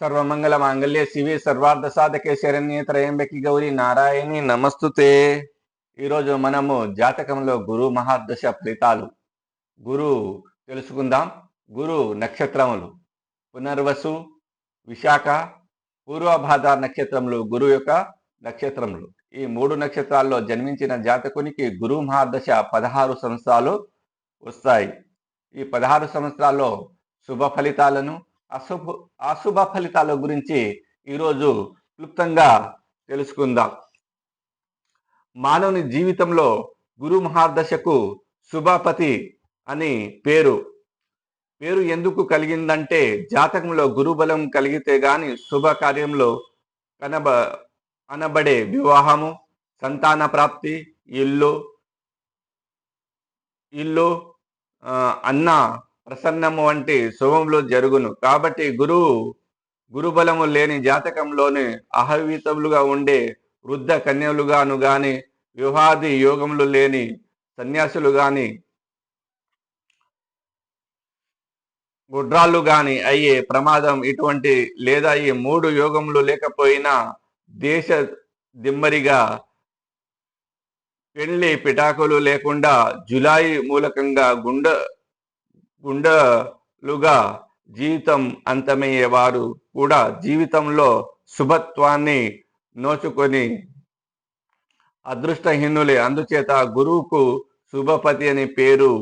సర్వమంగళ మాంగళ్య శివి సర్వార్థ సాధకే శరణ్య త్రయంబకి గౌరి నారాయణి నమస్తుతే. ఈరోజు మనము జాతకంలో గురు మహాదశ ఫలితాలు. గురు తెలుసుకుందాం. గురు నక్షత్రములు. పునర్వసు విశాఖ పూర్వభాద నక్షత్రములు గురు యొక్క నక్షత్రములు. ఈ మూడు నక్షత్రాల్లో జన్మించిన జాతకునికి గురు మహాదశ పదహారు సంవత్సరాలు వస్తాయి. ఈ పదహారు సంవత్సరాల్లో శుభ ఫలితాలను అశుభ అశుభ ఫలితాల గురించి ఈరోజు క్లుప్తంగా తెలుసుకుందాం. మానవుని జీవితంలో గురు మహాదశకు శుభాపతి అని పేరు. పేరు ఎందుకు కలిగిందంటే జాతకంలో గురుబలం కలిగితే గాని శుభ కార్యంలో కనబ అనబడే వివాహము సంతాన ప్రాప్తి ఇల్లు ఇల్లు అన్న ప్రసన్నము వంటి శుభములు జరుగును. కాబట్టి గురువు గురుబలము లేని జాతకంలోని అహవితములుగా ఉండే వృద్ధ కన్యలుగాను గాని వివాహాది యోగములు లేని సన్యాసులు గాని గుడ్రాళ్ళు గాని అయ్యే ప్రమాదం ఇటువంటి లేదా ఈ మూడు యోగములు లేకపోయినా దేశ దిమ్మరిగా పెళ్ళి పిటాకులు లేకుండా జులాయి మూలకంగా గుండె గుండలుగా జీవితం అంతమయ్యేవారు కూడా జీవితంలో శుభత్వాన్ని నోచుకొని అదృష్టహీనులే. అందుచేత గురువుకు శుభపతి అని పేరు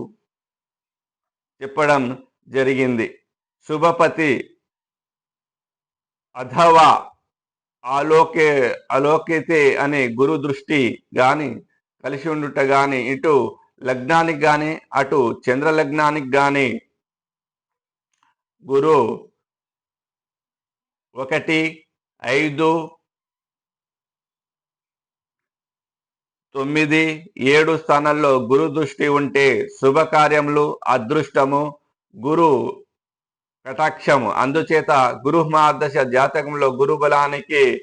చెప్పడం జరిగింది. శుభపతి అథవా ఆలోకే అలోకితే అనే గురు దృష్టి గాని కలిసి ఉండుట గాని ఇటు లగ్నానికి కానీ అటు చంద్ర లగ్నానికి కానీ గురు ఒకటి ఐదు తొమ్మిది ఏడు స్థానాల్లో గురు దృష్టి ఉంటే శుభకార్యములు అదృష్టము గురు కటాక్షము. అందుచేత గురు మహాదశ జాతకంలో గురు బలానికి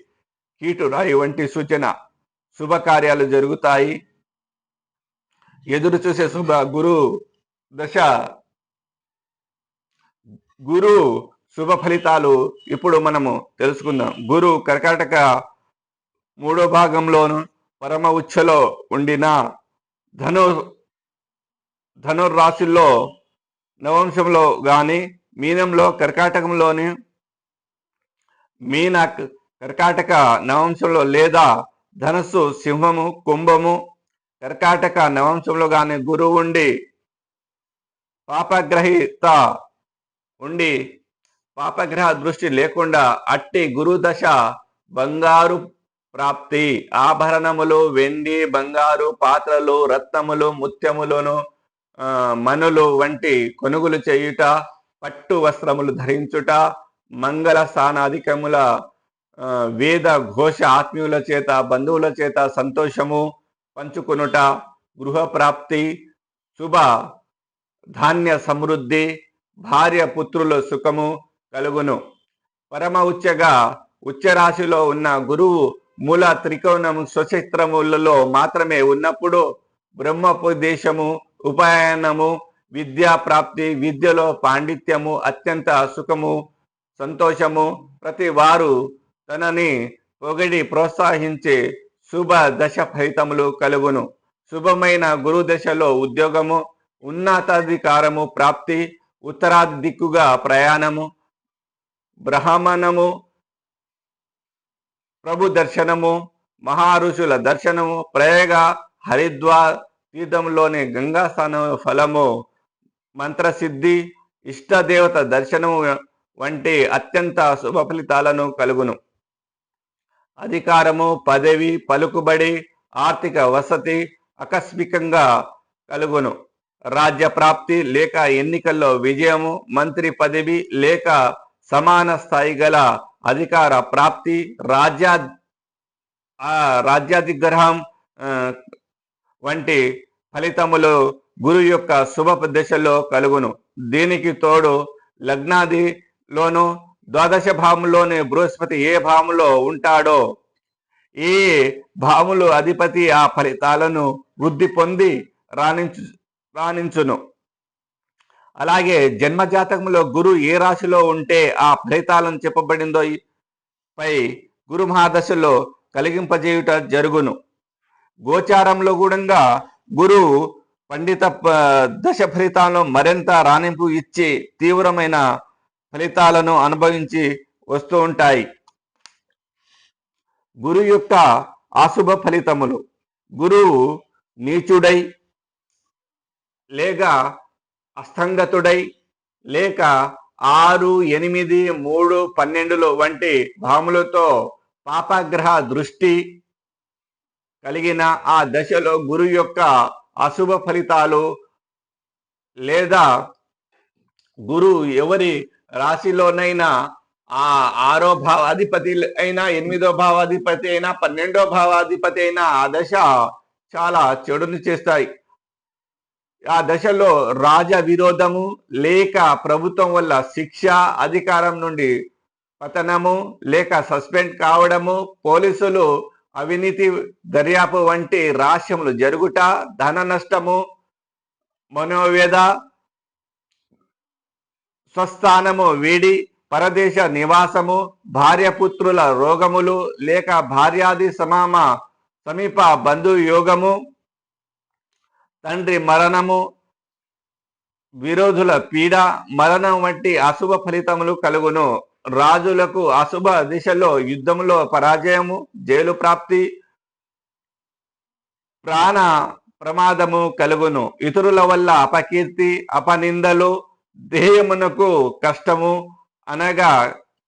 కీటు రాయి వంటి సూచన. శుభకార్యాలు జరుగుతాయి. ఎదురు చూసే శుభ గురు దశ. గురు శుభ ఫలితాలు ఇప్పుడు మనము తెలుసుకుందాం. గురు కర్కాటక మూడో భాగంలోను పరమ ఉచ్చలో ఉండిన ధను ధనుర్రాశుల్లో నవంశంలో గాని మీనంలో కర్కాటకంలోని మీన కర్కాటక నవంశంలో లేదా ధనస్సు సింహము కుంభము కర్కాటక నవంశంలో గాని గురువు ఉండి పాపగ్రహిత ఉండి పాపగ్రహ దృష్టి లేకుండా అట్టి గురు దశ బంగారు ప్రాప్తి. ఆభరణములు వెండి బంగారు పాత్రలు రత్నములు ముత్యములను మనులు వంటి కొనుగోలు చేయుట పట్టు వస్త్రములు ధరించుట మంగళ స్థానాధికముల వేద ఘోష ఆత్మీయుల చేత బంధువుల చేత సంతోషము పంచుకొనుట గృహ ప్రాప్తి శుభ ధాన్య సమృద్ధి భార్య పుత్రుల సుఖము కలుగును. పరమ ఉచ్చగా ఉచ్చరాశిలో ఉన్న గురువు మూల త్రికోణం స్వచిత్రములలో మాత్రమే ఉన్నప్పుడు బ్రహ్మోపదేశము ఉపాయనము విద్యా ప్రాప్తి విద్యలో పాండిత్యము అత్యంత సుఖము సంతోషము ప్రతి వారు తనని పొగడి ప్రోత్సహించే శుభ దశ ఫలితములు కలుగును. శుభమైన గురు దశలో ఉద్యోగము ఉన్నతాధికారము ప్రాప్తి ఉత్తరాదిక్కుగా ప్రయాణము బ్రహ్మణము ప్రభు దర్శనము మహారుషుల దర్శనము ప్రయోగ హరిద్వార్ తీర్థంలోని గంగా స్నానం ఫలము మంత్రసిద్ధి ఇష్టదేవత దర్శనము వంటి అత్యంత శుభ ఫలితాలను కలుగును. అధికారము పదవి పలుకుబడి ఆర్థిక వసతి ఆకస్మికంగా కలుగును. రాజ్య ప్రాప్తి లేక ఎన్నికల్లో విజయము మంత్రి పదవి లేక సమాన స్థాయి గల అధికార ప్రాప్తి రాజ్యా రాజ్యాధిగ్రహం వంటి ఫలితములు గురు యొక్క శుభ దశలో కలుగును. దీనికి తోడు లగ్నాదిలోను ద్వాదశ భావంలోనే బృహస్పతి ఏ భావంలో ఉంటాడో ఈ భాములు అధిపతి ఆ ఫలితాలను వృద్ధి పొంది రాణించు రాణించును. అలాగే జన్మ జాతకంలో గురు ఏ రాశిలో ఉంటే ఆ ఫలితాలను చెప్పబడిందో పై గురు మహాదశలో కలిగింపజేయుట జరుగును. గోచారంలో కూడా గురు పండిత ప- దశ ఫలితాలను మరింత రాణింపు ఇచ్చి తీవ్రమైన ఫలితాలను అనుభవించి వస్తూ ఉంటాయి. గురు యొక్క అశుభ ఫలితములు. గురువు నీచుడై లేక అస్తంగతుడై లేక ఆరు ఎనిమిది మూడు పన్నెండులు వంటి భాములతో పాపగ్రహ దృష్టి కలిగిన ఆ దశలో గురు యొక్క అశుభ ఫలితాలు లేదా గురు ఎవరి రాశిలోనైనా ఆ ఆరో భావాధిపతి అయినా ఎనిమిదో భావాధిపతి అయినా పన్నెండో భావాధిపతి అయినా ఆ దశ చాలా చెడును చేస్తాయి. ఆ దశలో రాజ విరోధము లేక ప్రభుత్వం వల్ల శిక్ష అధికారం నుండి పతనము లేక సస్పెండ్ కావడము పోలీసులు అవినీతి దర్యాపు వంటి రాష్ట్రములు జరుగుట ధన నష్టము మనోవేద స్వస్థానము వీడి పరదేశ నివాసము భార్యపుత్రుల రోగములు లేక భార్యాది సమామ సమీప బంధు యోగము తండ్రి మరణము విరోధుల పీడ మరణం వంటి అశుభ ఫలితములు కలుగును. రాజులకు అశుభ దిశలో యుద్ధములో పరాజయము జైలు ప్రాప్తి ప్రాణ ప్రమాదము కలుగును. ఇతరుల వల్ల అపకీర్తి అపనిందలు దేహమునకు కష్టము అనగా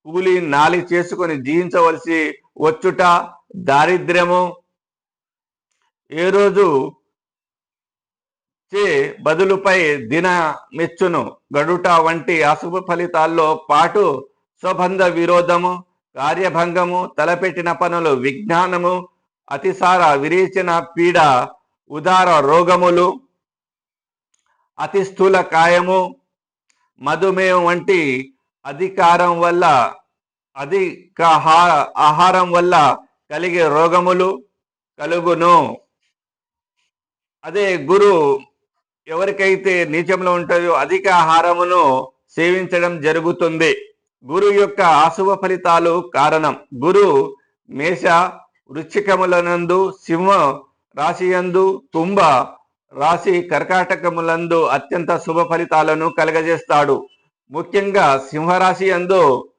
కూలి నాలి చేసుకొని జీవించవలసి వచ్చుట దారిద్ర్యము. ఏ రోజు చే బదులుపై దిన మెచ్చును గడుట వంటి అశుభ ఫలితాల్లో పాటు స్వబంధ విరోధము కార్యభంగము తలపెట్టిన పనులు విజ్ఞానము అతిసార విరేచన పీడ ఉదార రోగములు అతి స్థూల కాయము మధుమేహం వంటి అధికారం వల్ల అధిక ఆహారం వల్ల కలిగే రోగములు కలుగును. అదే గురు ఎవరికైతే నీచంలో ఉంటాయో అధిక ఆహారమును సేవించడం జరుగుతుంది. గురు యొక్క అశుభ ఫలితాలు కారణం. గురు మేష వృచ్చికములనందు సింహ రాశియందు కుంభ రాశి కర్కాటకములందు అత్యంత శుభ ఫలితాలను కలగజేస్తాడు. ముఖ్యంగా సింహరాశి యందు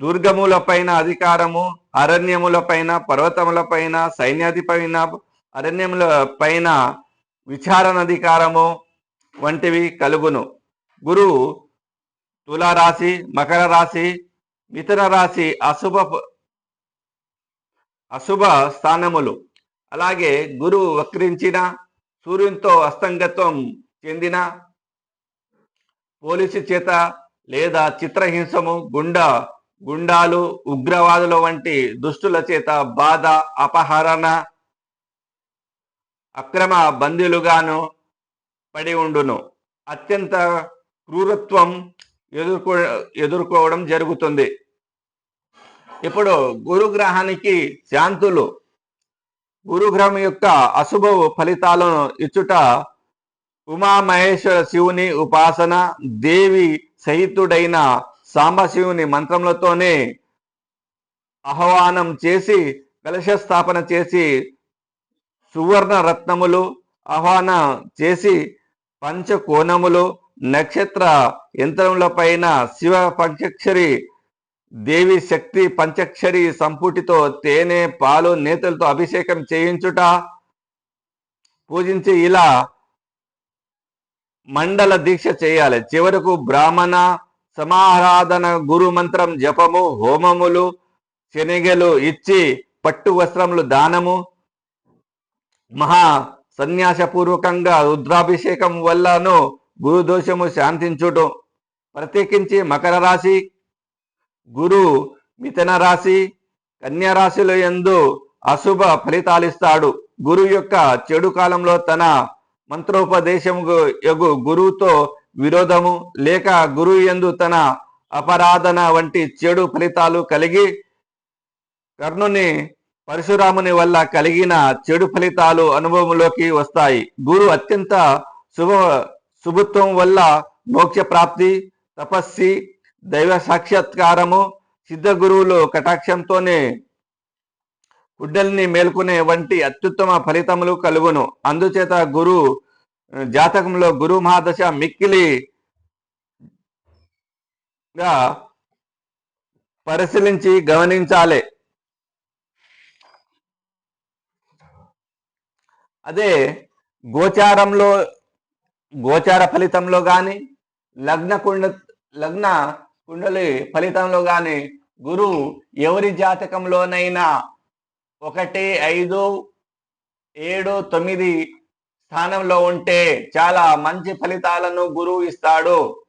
దుర్గములపైన అధికారము అరణ్యములపైన పర్వతములపైన సైన్యాధిపైన అరణ్యముల పైన విచారణాధికారము వంటివి కలుగును. గురు తులారాశి మకర రాశి మిథున రాశి అశుభ అశుభ స్థానములు. అలాగే గురువు వక్రించిన సూర్యునితో అస్తంగత్వం చెందిన పోలీసు చేత లేదా చిత్రహింసము గుండా గుండాలు ఉగ్రవాదుల వంటి దుష్టుల చేత బాధ అపహరణ అక్రమ బందీలుగాను పడి ఉండును. అత్యంత క్రూరత్వం ఎదుర్కో ఎదుర్కోవడం జరుగుతుంది. ఇప్పుడు గురుగ్రహానికి శాంతులు గురుగ్రహం యొక్క అశుభ ఫలితాలను ఇచ్చుట ఉమామహేశ్వర శివుని ఉపాసన దేవి సహితుడైన సాంబశివుని మంత్రములతోనే ఆహ్వానం చేసి కలశ స్థాపన చేసి సువర్ణ రత్నములు ఆహ్వానం చేసి పంచకోణములు నక్షత్ర యంత్రముల పైన శివ పంచక్షరి దేవి శక్తి పంచాక్షరి సంపుటితో తేనె పాలు నేతలతో అభిషేకం చేయించుట. పూజించి ఇలా మండల దీక్ష చేయాలి. చివరకు బ్రాహ్మణ సమారాధన గురు మంత్రం జపము హోమములు శనిగలు ఇచ్చి పట్టు వస్త్రములు దానము మహా సన్యాసపూర్వకంగా రుద్రాభిషేకం వల్లను గురు దోషము శాంతించుట ప్రత్యేకించి మకర రాశి గురు మిథన రాశి కన్యా రాశిలో ఎందు అశుభ ఫలితాలిస్తాడు. గురు యొక్క చెడు కాలంలో తన మంత్రోపదేశము యగు గురువుతో విరోధము లేక గురువు యందు తన అపరాధన వంటి చెడు ఫలితాలు కలిగి కర్ణుని పరశురాముని వల్ల కలిగిన చెడు ఫలితాలు అనుభవంలోకి వస్తాయి. గురు అత్యంత శుభ శుభత్వం వల్ల మోక్ష ప్రాప్తి తపస్సి దైవ సాక్షాత్కారము సిద్ధ గురువులు కటాక్షంతోనే గుడ్డల్ని మేల్కొనే వంటి అత్యుత్తమ ఫలితములు కలుగును. అందుచేత గురు జాతకంలో గురు మహాదశ మిక్కిలిగా పరిశీలించి గమనించాలి. అదే గోచారంలో గోచార ఫలితంలో కానీ లగ్న కుండ లగ్న కుండలి ఫలితంలో గాని గురువు ఎవరి జాతకంలోనైనా ఒకటి ఐదు ఏడు తొమ్మిది స్థానంలో ఉంటే చాలా మంచి ఫలితాలను గురువు ఇస్తాడు.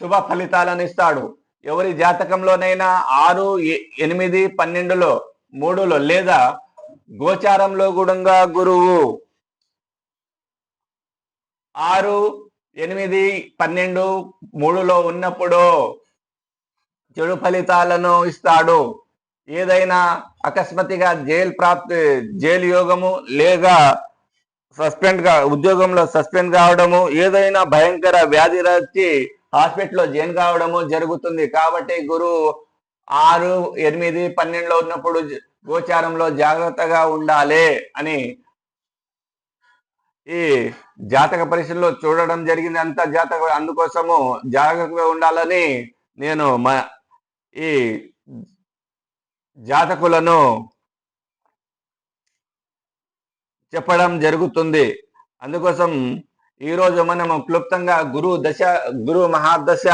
శుభ ఫలితాలను ఇస్తాడు. ఎవరి జాతకంలోనైనా ఆరు ఎ- ఎనిమిది పన్నెండులో మూడులో లేదా గోచారంలో కూడా గురువు ఆరు ఎనిమిది పన్నెండు మూడులో ఉన్నప్పుడు చెడు ఫలితాలను ఇస్తాడు. ఏదైనా అకస్మాత్తుగా జైలు ప్రాప్తి జైలు యోగము లేక సస్పెండ్గా ఉద్యోగంలో సస్పెండ్ కావడము ఏదైనా భయంకర వ్యాధి వచ్చి హాస్పిటల్లో జైన్ కావడము జరుగుతుంది. కాబట్టి గురువు ఆరు ఎనిమిది పన్నెండులో ఉన్నప్పుడు గోచారంలో జాగ్రత్తగా ఉండాలి అని ఈ జాతక పరీక్షల్లో చూడడం జరిగింది. అంత జాతక అందుకోసము జాగ్రత్తగా ఉండాలని నేను మా ఈ జాతకులను చెప్పడం జరుగుతుంది. అందుకోసం ఈరోజు మనము క్లుప్తంగా గురు దశ గురు మహాదశ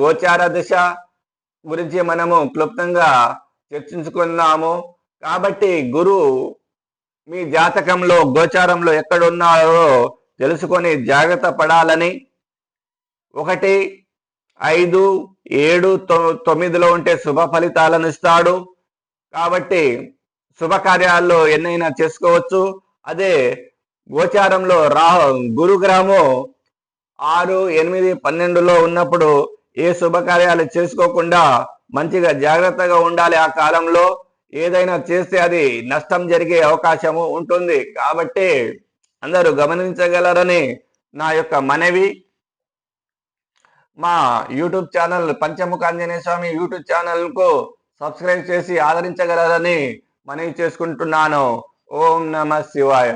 గోచార దశ గురించి మనము క్లుప్తంగా చర్చించుకున్నాము. కాబట్టి గురు మీ జాతకంలో గోచారంలో ఎక్కడ ఉన్నారో తెలుసుకొని జాగ్రత్త పడాలని ఒకటి ఐదు ఏడు తొ- తొమ్మిదిలో ఉంటే శుభ ఫలితాలను ఇస్తాడు. కాబట్టి శుభకార్యాల్లో ఎన్నైనా చేసుకోవచ్చు. అదే గోచారంలో రా గురుగ్రహము ఆరు ఎనిమిది పన్నెండులో ఉన్నప్పుడు ఏ శుభకార్యాలు చేసుకోకుండా మంచిగా జాగ్రత్తగా ఉండాలి ఆ కాలంలో. ఏదైనా చేస్తే అది నష్టం జరిగే అవకాశము ఉంటుంది. కాబట్టి అందరూ గమనించగలరని నా యొక్క మనవి. మా YouTube channel Panchamukha Anjaneya Swami YouTube ఛానల్కు సబ్స్క్రైబ్ చేసి ఆదరించగలరని మనవి చేసుకుంటున్నాను. ఓం నమ శివాయ.